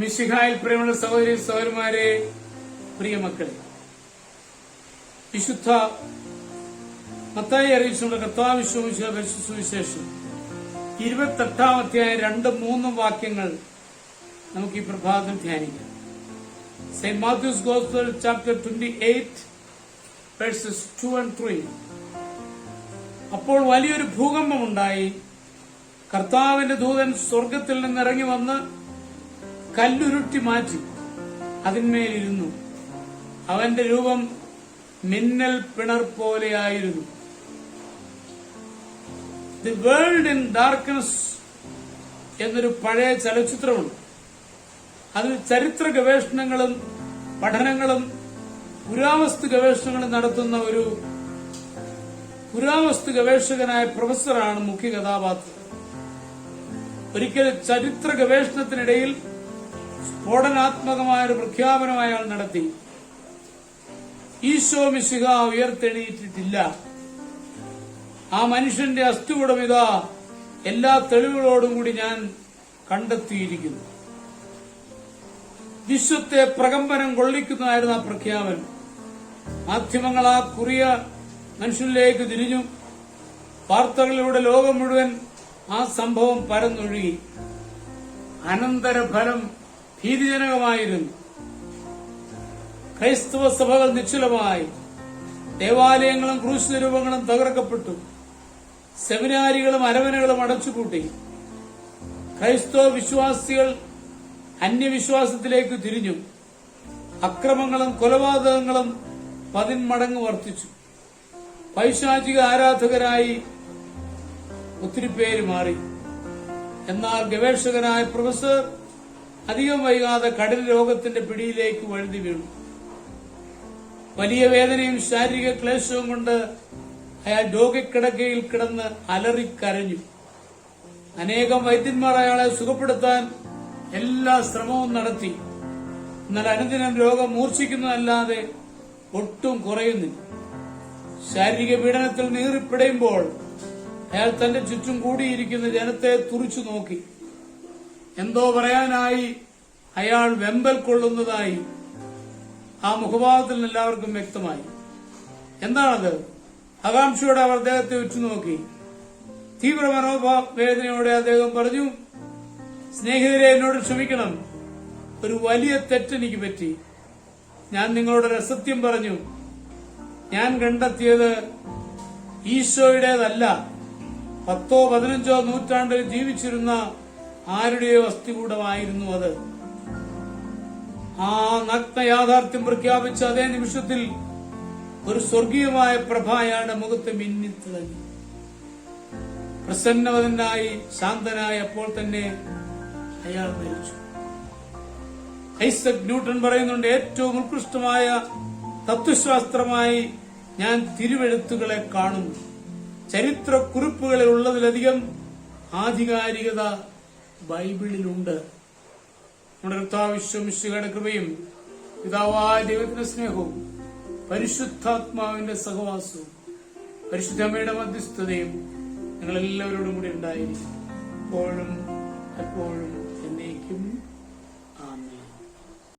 മിശിഹായിൽ പ്രിയമുള്ള സഹോദരി സഹോദരന്മാരെ പ്രിയ മക്കളെ വിശുദ്ധ മത്തായി അറിയിച്ചുള്ള കർത്താവിശ്വമിശ സുവിശേഷം. ഇരുപത്തെട്ടാം അധ്യായം രണ്ടും മൂന്നും വാക്യങ്ങൾ നമുക്ക് ഈ പ്രഭാതം ധ്യാനിക്കാം. Saint Matthew's gospel chapter twenty eight verses two and three അപ്പോൾ വലിയൊരു ഭൂകമ്പമുണ്ടായി. കർത്താവിന്റെ ദൂതൻ സ്വർഗത്തിൽ നിന്ന് ഇറങ്ങി വന്ന് കല്ലുരുട്ടി മാറ്റി. അതിന്മേലിരുന്നു. അവന്റെ രൂപം മിന്നൽ പിണർ പോലെയായിരുന്നു. ദി വേൾഡ് ഇൻ ഡാർക്ക്നെസ് എന്നൊരു പഴയ ചലച്ചിത്രമുണ്ട്. അതിൽ ചരിത്ര ഗവേഷണങ്ങളും പഠനങ്ങളും പുരാവസ്തു ഗവേഷണങ്ങളും നടത്തുന്ന ഒരു പുരാവസ്തു ഗവേഷകനായ പ്രൊഫസറാണ് മുഖ്യ കഥാപാത്രം. ഒരിക്കൽ ചരിത്ര ഗവേഷണത്തിനിടയിൽ സ്ഫോടനാത്മകമായ ഒരു പ്രഖ്യാപനം അയാൾ നടത്തി. ഈശോ മിശിക ഉയർത്തെണീറ്റിട്ടില്ല. ആ മനുഷ്യന്റെ അസ്ഥികൂടം ഇതാ. എല്ലാ തെളിവുകളോടും കൂടി ഞാൻ കണ്ടെത്തിയിരിക്കുന്നു. വിശ്വത്തെ പ്രകമ്പനം കൊള്ളിക്കുന്നതായിരുന്നു ആ പ്രഖ്യാപനം. മാധ്യമങ്ങൾ ആ കുറിയ മനുഷ്യനിലേക്ക് തിരിഞ്ഞു. വാർത്തകളിലൂടെ ലോകം മുഴുവൻ ആ സംഭവം പരന്നൊഴുകി. അനന്തരഫലം ഭീതിജനകമായിരുന്നു. ക്രൈസ്തവ സഭകൾ നിശ്ചലമായി. ദേവാലയങ്ങളും ക്രൂശ് രൂപങ്ങളും തകർക്കപ്പെട്ടു. സെമിനാരികളും അരവനകളും അടച്ചുപൂട്ടി. ക്രൈസ്തവ വിശ്വാസികൾ അന്യവിശ്വാസത്തിലേക്ക് തിരിഞ്ഞു. അക്രമങ്ങളും കൊലപാതകങ്ങളും പതിന്മടങ്ങ് വർദ്ധിച്ചു. പൈശാചിക ആരാധകരായി ഒത്തിരി പേര് മാറി. എന്നാൽ ഗവേഷകനായ പ്രൊഫസർ അധികം വൈകാതെ കടൽ രോഗത്തിന്റെ പിടിയിലേക്ക് വഴുതി വീണു. വലിയ വേദനയും ശാരീരിക ക്ലേശവും കൊണ്ട് അയാൾ രോഗക്കിടക്കയിൽ കിടന്ന് അലറിക്കരഞ്ഞു. അനേകം വൈദ്യന്മാർ അയാളെ സുഖപ്പെടുത്താൻ എല്ലാ ശ്രമവും നടത്തി. എന്നാൽ അനുദിനം രോഗം മൂർച്ഛിക്കുന്നതല്ലാതെ ഒട്ടും കുറയുന്നില്ല. ശാരീരിക പീഡനത്തിൽ നീറിപ്പിടയുമ്പോൾ അയാൾ തന്റെ ചുറ്റും കൂടിയിരിക്കുന്ന ജനത്തെ തുറിച്ചു നോക്കി. എന്തോ പറയാനായി അയാൾ വെമ്പൽ കൊള്ളുന്നതായി ആ മുഖഭാവത്തിൽ നിന്ന് എല്ലാവർക്കും വ്യക്തമായി. എന്താണത്? ആകാംക്ഷയോടെ അവർ അദ്ദേഹത്തെ ഉറ്റുനോക്കി തീവ്ര വേദനയോടെ അദ്ദേഹം പറഞ്ഞു സ്നേഹിതരെ എന്നോട് ക്ഷമിക്കണം. ഒരു വലിയ തെറ്റ് എനിക്ക് പറ്റി. ഞാൻ നിങ്ങളോട് രസത്യം പറഞ്ഞു. ഞാൻ കണ്ടെത്തിയത് ഈശോയുടേതല്ല. പത്തോ പതിനഞ്ചോ നൂറ്റാണ്ടിൽ ജീവിച്ചിരുന്ന ആരുടെയോ അസ്ഥികൂടമായിരുന്നു അത്. ആ നഗ്ന യാഥാർത്ഥ്യം പ്രഖ്യാപിച്ച അതേ നിമിഷത്തിൽ ഒരു സ്വർഗീയമായ പ്രഭയാണ് മുഖത്ത് മിന്നിത്തിളങ്ങി. പ്രസന്നവതനായി ശാന്തനായി അപ്പോൾ തന്നെ അയാൾ മരിച്ചു. ഐസക് ന്യൂട്ടൺ പറയുന്നുണ്ട് ഏറ്റവും ഉത്കൃഷ്ടമായ തത്വശാസ്ത്രമായി ഞാൻ തിരുവെഴുത്തുകളെ കാണുന്നു. ചരിത്ര കുറിപ്പുകളിൽ ഉള്ളതിലധികം ആധികാരികത ബൈബിളിലുണ്ട്. നമ്മുടെ കർത്താവിശ്വമിശ്വയുടെ കൃപയും പിതാവായ ദൈവത്തിന്റെ സ്നേഹവും പരിശുദ്ധാത്മാവിന്റെ സഹവാസവും പരിശുദ്ധമ്മയുടെ മധ്യസ്ഥതയും ഞങ്ങളെല്ലാവരോടും കൂടി ഉണ്ടായിരിക്കും. എപ്പോഴും എപ്പോഴും